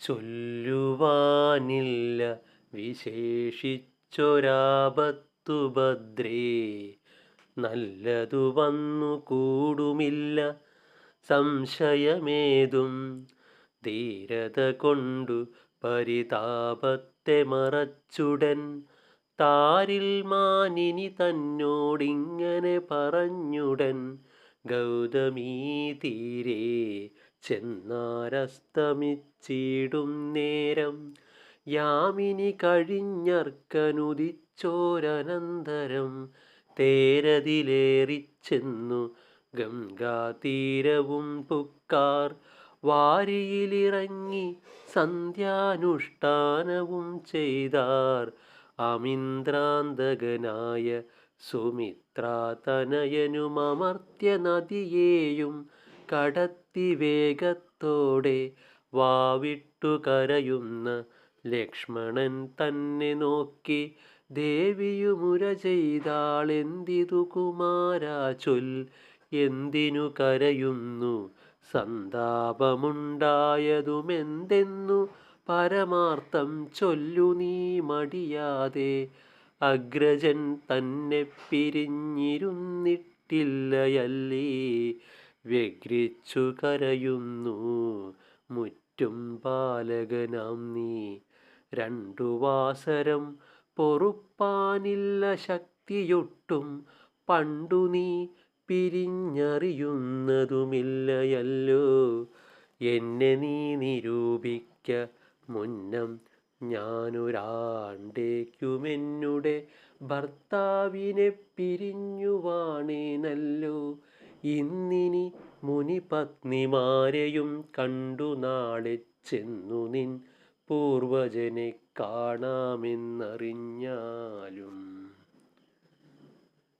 ചൊല്ലുവാനില്ല. വിശേഷിച്ചൊരാപത്തു ഭദ്രേ നല്ലതു വന്നു കൂടുമില്ല. സംശയമേതും ധീരത കൊണ്ടു പരിതാപത്തെ മറച്ചുടൻ. താരിൽ മാനിനി തന്നോടിങ്ങനെ പറഞ്ഞുടൻ. ഗൗതമീ തീരെ ചെന്നാരസ്തമിച്ചിടും നേരം. യാമിനി കഴിഞ്ഞർക്കനുദിച്ചോരനന്തരം. തേരതിലേറിച്ചെന്നു ഗംഗാതീരവും പുക്കാർ. വാരിയിലിറങ്ങി സന്ധ്യാനുഷ്ഠാനവും ചെയ്താർ. അമിന്ദ്രാന്തകനായ സുമിത്രാതനയനുമർത്യ നദിയേയും കടത്തി വേഗത്തോടെ വാവിട്ടു കരയുന്ന ലക്ഷ്മണൻ തന്നെ നോക്കി ദേവിയുമുര ചെയ്താളെന്തിതു കുമാരാ ചൊൽ? എന്തിനു കരയുന്നു? സന്താപമുണ്ടായതുമെന്തെന്നു പരമാർത്ഥം ചൊല്ലു നീ മടിയാതെ. അഗ്രജൻ തന്നെ പിരിഞ്ഞിരുന്നിട്ടില്ലയല്ലേ? വ്യഗ്രിച്ചു കരയുന്നു. മുറ്റും ബാലകനാം നീ. രണ്ടു വാസരം പൊറുപ്പാനില്ല ശക്തിയൊട്ടും. പണ്ടു നീ പിരിഞ്ഞറിയുന്നതുമില്ലയല്ലോ. എന്നെ നീ നിരൂപിക്ക മുന്നം ഞാനൊരാണ്ടേക്കുമെന്നുടെ ഭർത്താവിനെ പിരിഞ്ഞുവാണേനല്ലോ. ഇന്നിനി മുനിപത്നിമാരെയും കണ്ടു നാളെ ചെന്നു നിൻ പൂർവജനെ കാണാമെന്നറിഞ്ഞാലും.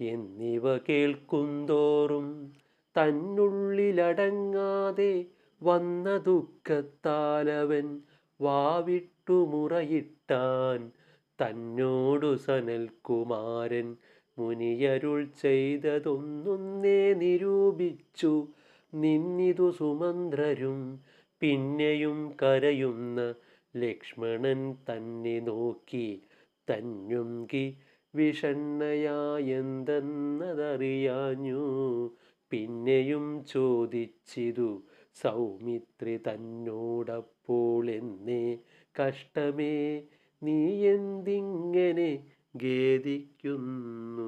എന്നിവ കേൾക്കുന്തോറും തന്നുള്ളിലടങ്ങാതെ വന്ന ദുഃഖത്താലവൻ വാവിട്ടു മുറയിട്ടാൻ തന്നോടു സനൽകുമാരൻ മുനിയരുൾ ചെയ്തതൊന്നൊന്നേ നിരൂപിച്ചു. നിന്നിതു സുമന്ത്രരും പിന്നെയും കരയുന്ന ലക്ഷ്മണൻ തന്നെ നോക്കി. തന്നുങ്കി വിഷണ്ണയായെന്തെന്നതറിയാഞ്ഞു. പിന്നെയും ചോദിച്ചിതു സൗമിത്രി തന്നോടപ്പോൾ എന്നേ കഷ്ടമേ. നീ എന്തിങ്ങനെ ഖേദിക്കുന്നു?